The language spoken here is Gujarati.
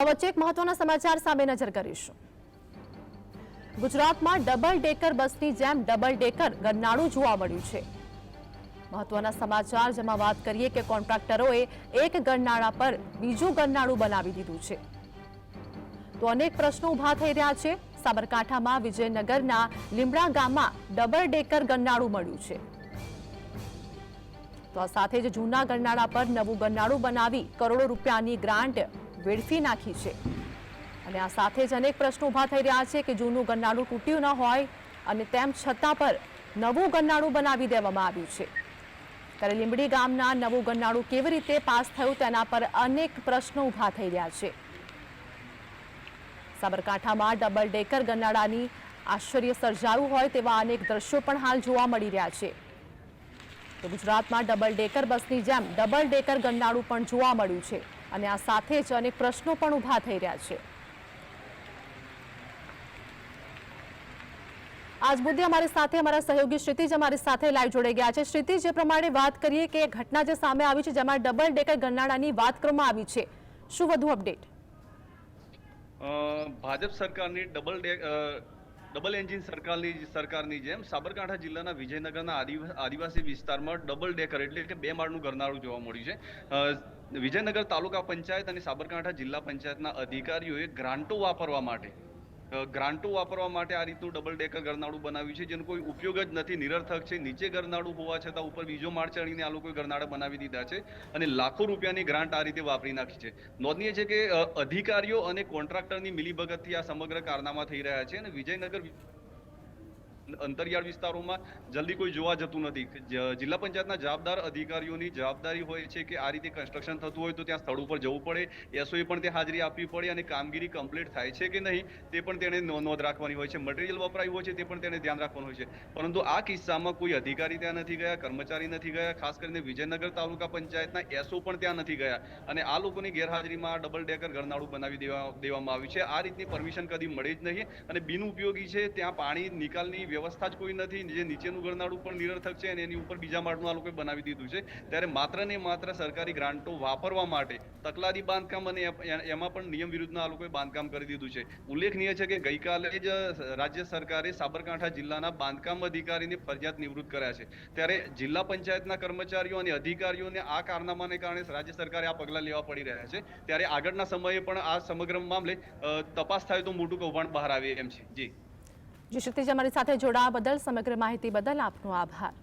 એક મહત્વના સમાચાર સામે નજર કરીશું. ગુજરાતમાં ડબલ ડેકર બસની જેમ ડબલ ડેકર ગરનાળું જોવા મળ્યું છે. મહત્વના સમાચાર જેમાં વાત કરીએ કે કોન્ટ્રાક્ટરોએ એક ગરનાળા પર બીજું ગરનાળું બનાવી દીધું છે. તો અનેક પ્રશ્નો ઊભા થઈ રહ્યા છે. સાબરકાંઠામાં વિજયનગરના લીમડા ગામમાં ડબલ ડેકર ગરનાળું મળ્યું છે. તો આ સાથે જ જૂના ગરનાળા પર નવું ગરનાળું બનાવી કરોડો રૂપિયાની ગ્રાન્ટ વેડફી નાખી છે. અને આ સાથે જ અનેક પ્રશ્નો ઊભા થઈ રહ્યા છે કે જૂનું ગરનાળું તૂટ્યું ન હોય અને તેમ છતાં પર નવું ગરનાળું બનાવી દેવામાં આવ્યું છે. ત્યારે લીંબડી ગામના નવું ગરનાળું કેવી રીતે પાસ થયું તેના પર અનેક પ્રશ્નો ઊભા થઈ રહ્યા છે. સાબરકાંઠામાં ડબલ ડેકર ગરનાળાની આશ્ચર્ય સર્જાયું હોય તેવા અનેક દ્રશ્યો પણ હાલ જોવા મળી રહ્યા છે. તો ગુજરાતમાં ડબલ ડેકર બસની જેમ ડબલ ડેકર ગરનાળું પણ જોવા મળ્યું છે. અને આ સાથે જ અનેક પ્રશ્નો પણ ઊભા થઈ રહ્યા છે. આજ મુદ્દે અમારી સાથે અમારા સહયોગી શ્રીતિજ અમારી સાથે લાઈવ જોડાઈ ગયા છે. શ્રીતિજ, જે પ્રમાણે વાત કરીએ કે ઘટના જે સામે આવી છે, જેમાં ડબલ ડેકર ગરનાળાની વાત કરવામાં આવી છે. શું વધુ અપડેટ? ભાજપ સરકારની ડબલ ડબલ એન્જિન સરકારની સરકારની જેમ સાબરકાંઠા જિલ્લાના વિજયનગરના આદિવાસી વિસ્તારમાં ડબલ ડેકર એટલે કે બે માળનું ગરનાળું જોવા મળ્યું છે. વિજયનગર તાલુકા પંચાયત અને સાબરકાંઠા જિલ્લા પંચાયતના અધિકારીઓએ ગ્રાન્ટો વાપરવા માટે ગ્રાન્ટો વાપરવા માટે આ રીતનું ડબલ ડેકર ગરનાળું બનાવ્યું છે, જેનો કોઈ ઉપયોગ જ નથી, નિરર્થક છે. નીચે ગરનાળું હોવા છતાં ઉપર બીજો માળ ચડીને આ લોકોએ ગરનાળા બનાવી દીધા છે અને લાખો રૂપિયાની ગ્રાન્ટ આ રીતે વાપરી નાખી છે. નોંધનીય છે કે અધિકારીઓ અને કોન્ટ્રાક્ટરની મિલીભગતથી આ સમગ્ર કારનામા થઈ રહ્યા છે અને વિજયનગર અંતરિયાળ વિસ્તારોમાં જલ્દી કોઈ જોવા જતું નથી. જિલ્લા પંચાયતના જવાબદાર અધિકારીઓની જવાબદારી હોય છે કે આ રીતે કન્સ્ટ્રક્શન થતું હોય તો ત્યાં સ્થળ ઉપર જવું પડે. એસઓએ પણ ત્યાં હાજરી આપવી પડે અને કામગીરી કમ્પ્લીટ થાય છે કે નહીં તે પણ તેણે નોંધ રાખવાની હોય છે. મટીરિયલ વપરાયું હોય છે તે પણ તેણે ધ્યાન રાખવાનું હોય છે. પરંતુ આ કિસ્સામાં કોઈ અધિકારી ત્યાં નથી ગયા, કર્મચારી નથી ગયા, ખાસ કરીને વિજયનગર તાલુકા પંચાયતના એસઓ પણ ત્યાં નથી ગયા. અને આ લોકોની ગેરહાજરીમાં ડબલ ડેકર ગરનાળું બનાવી દેવા, દેવામાં આવ્યું છે. આ રીતની પરમિશન કદી મળી જ નહીં અને બિનઉપયોગી છે. ત્યાં પાણી નિકાલની વ્યવસ્થા જ કોઈ નથી. જે નીચેનું ગરનાળું પણ નિરર્થક છે અને એની ઉપર બીજા માળનું આ લોકોએ બનાવી દીધું છે. ત્યારે માત્ર ને માત્ર સરકારી ગ્રાન્ટો વાપરવા માટે તકલાદી બાંધકામ અને એમાં પણ નિયમ વિરુદ્ધના આ લોકોએ બાંધકામ કરી દીધું છે. ઉલ્લેખનીય છે કે ગઈકાલે જ રાજ્ય સરકારે સાબરકાંઠા જિલ્લાના બાંધકામ અધિકારીને ફરજિયાત નિવૃત્ત કર્યા છે. ત્યારે જિલ્લા પંચાયતના કર્મચારીઓ અને અધિકારીઓને આ કારનામાને કારણે રાજ્ય સરકારે આ પગલાં લેવા પડી રહ્યા છે. ત્યારે આગળના સમયે પણ આ સમગ્ર મામલે તપાસ થાય તો મોટું કૌભાંડ બહાર આવે એમ છે. જી. જે ક્ષિતિજ અમારી સાથે જોડાવા બદલ સમગ્ર માહિતી બદલ આપનો આભાર.